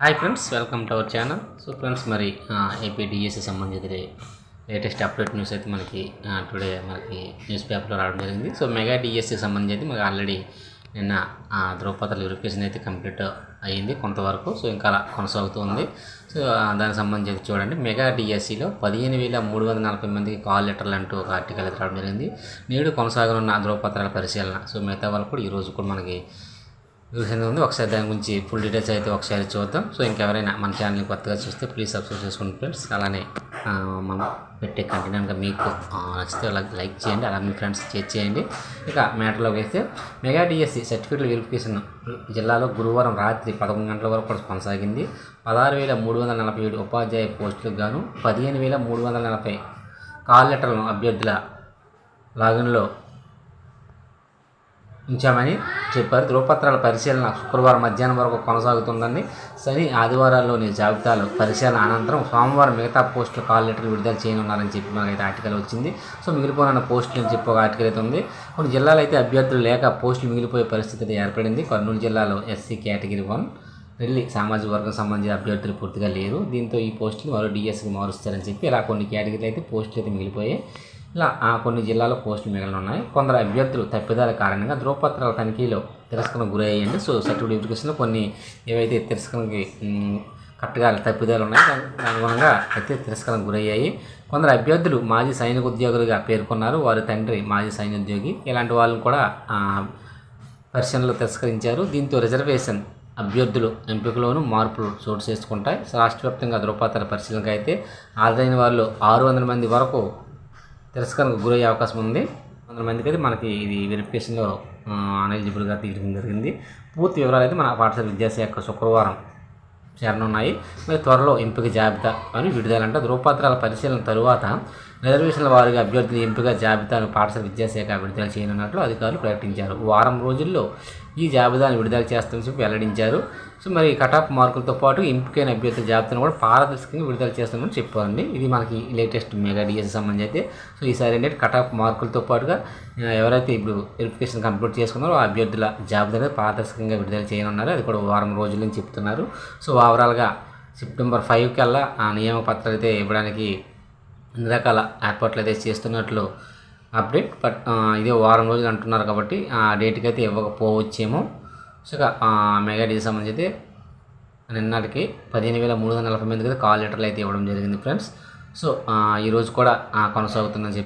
Hi friends welcome to our channel so friends మరి AP DSC సంబంధించిన latest update news అయితే మనకి today మనకి న్యూస్ పేపర్లో రావడం జరిగింది. సో మెగా డిఎస్సీ సంబంధించి అయితే మనకి ఆల్రెడీ నిన్న ఆ, ధ్రువపత్రాల వెరిఫికేషన్ అయితే కంప్లీట్ అయ్యింది కొంతవరకు. సో ఇంకా అలా కొనసాగుతూ ఉంది సో దానికి సంబంధించి చూడండి. మెగా డిఎస్సిలో పదిహేను వేల మూడు వందల నలభై మందికి కాల్ లెటర్లు అంటూ ఒక ఆర్టికల్ అయితే రావడం జరిగింది. నేడు కొనసాగనున్న ధ్రువపత్రాల పరిశీలన. సో మిగతా వాళ్ళు కూడా ఈరోజు కూడా మనకి విషయం ఉంది ఒకసారి దాని గురించి ఫుల్ డీటెయిల్స్ అయితే ఒకసారి చూద్దాం. సో ఇంకెవరైనా మన ఛానల్ని కొత్తగా చూస్తే ప్లీజ్ సబ్స్క్రైబ్ చేసుకోండి ఫ్రెండ్స్ అలానే మనం పెట్టే కంటెంట్ మీకు నచ్చితే అలా లైక్ చేయండి. అలా మీ ఫ్రెండ్స్ షేర్ చేయండి. ఇక మ్యాటర్లోకి అయితే మెగా డిఎస్సి సర్టిఫికేట్ వెరిఫికేషన్ జిల్లాలో గురువారం రాత్రి పదకొండు గంటల వరకు కూడా కొనసాగింది. పదహారు వేల మూడు వందల నలభై ఏడు ఉపాధ్యాయ పోస్టులకు గాను పదిహేను వేల మూడు వందల నలభై కాల్ లెటర్లను అభ్యర్థుల లాగిన్లో ఉంచామని చెప్పారు. ధృవపత్రాల పరిశీలన శుక్రవారం మధ్యాహ్నం వరకు కొనసాగుతుందని శని ఆదివారాల్లోని జాబితాలు పరిశీలన అనంతరం సోమవారం మిగతా పోస్టులు కాల్ లెటర్లు విడుదల చేయనున్నారని చెప్పి మనకైతే ఆర్టికల్ వచ్చింది. సో మిగిలిపోయిన పోస్టులు అని చెప్పి ఒక ఆర్టికల్ అయితే ఉంది. కొన్ని జిల్లాలో అయితే అభ్యర్థులు లేక పోస్టులు మిగిలిపోయే పరిస్థితి ఏర్పడింది. కర్నూలు జిల్లాలో ఎస్సీ కేటగిరీ వన్ రెల్లి సామాజిక వర్గం సంబంధించిన అభ్యర్థులు పూర్తిగా లేరు. దీంతో ఈ పోస్టులు మరో డిఎస్కి మారుస్తారని చెప్పి ఇలా కొన్ని కేటగిరీలు అయితే పోస్టులు అయితే మిగిలిపోయాయి. ఇలా కొన్ని జిల్లాలో పోస్టులు మిగిలిన ఉన్నాయి కొందరు అభ్యర్థులు తప్పిదాల కారణంగా ధృవపత్రాల తనిఖీలో తిరస్కరణ గురయ్యండి సో సర్టిఫికేట్ వెరిఫికేషన్లో కొన్ని ఏవైతే తిరస్కరణకి కట్టగా కరెక్ట్గా తప్పిదాలు ఉన్నాయి దాని అనుగుణంగా అయితే తిరస్కరణ గురయ్యాయి. కొందరు అభ్యర్థులు మాజీ సైనిక ఉద్యోగులుగా పేర్కొన్నారు. వారి తండ్రి మాజీ సైనిక ఉద్యోగి. ఇలాంటి వాళ్ళని కూడా పరిశీలనలో తిరస్కరించారు. దీంతో రిజర్వేషన్ అభ్యర్థులు ఎంపికలోనూ మార్పులు చోటు చేసుకుంటాయి. రాష్ట్ర వ్యాప్తంగా ధృవపత్రాల పరిశీలనకు అయితే హాజరైన వాళ్ళు ఆరు వందల మంది వరకు తిరస్కరణకు గురయ్యే అవకాశం ఉంది. వందల మందికి అయితే మనకి ఇది వెరిఫికేషన్లో అనెలిజిబుల్గా తీయడం జరిగింది. పూర్తి వివరాలు అయితే మన పాఠశాల విద్యాశాఖ శుక్రవారం చేరనున్నాయి. మరి త్వరలో ఎంపిక జాబితా అని విడుదలంటే. ధృవపత్రాల పరిశీలన తరువాత రిజర్వేషన్ల వారిగా అభ్యర్థుల ఎంపిక జాబితాను పాఠశాల విద్యాశాఖ విడుదల చేయనున్నట్లు అధికారులు ప్రకటించారు. వారం రోజుల్లో ఈ జాబితాను విడుదల చేస్తామని చెప్పి వెల్లడించారు. సో మరి కటాఫ్ మార్కులతో పాటు ఎంపికైన అభ్యర్థుల జాబితాను కూడా పారదర్శకంగా విడుదల చేస్తామని చెప్పారండి. ఇది మనకి లేటెస్ట్ మెగా డిఎస్ సంబంధించి అయితే. సో ఈసారి ఏంటంటే కటాఫ్ మార్కులతో పాటుగా ఎవరైతే ఇప్పుడు వెరిఫికేషన్ కంప్లీట్ చేసుకున్నారో ఆ అభ్యర్థుల జాబితాను పారదర్శకంగా విడుదల చేయనున్నారు. అది కూడా వారం రోజుల నుంచి చెప్తున్నారు. సో ఓవరాల్గా సెప్టెంబర్ ఫైవ్ కల్లా ఆ నియామక పత్రాలు అయితే ఇవ్వడానికి అన్ని రకాల ఏర్పాట్లు అయితే చేస్తున్నట్లు అప్డేట్ బట్ ఇదే వారం రోజులు అంటున్నారు కాబట్టి ఆ డేట్కి అయితే ఇవ్వకపోవచ్చేమో. సో మెగా డీ సంబంధించి అయితే నిన్నటికి పదిహేను వేల మూడు వందల నలభై మందికి అయితే కాల్ లెటర్లు అయితే ఇవ్వడం జరిగింది ఫ్రెండ్స్ సో ఈరోజు కూడా కొనసాగుతుందని చెప్పి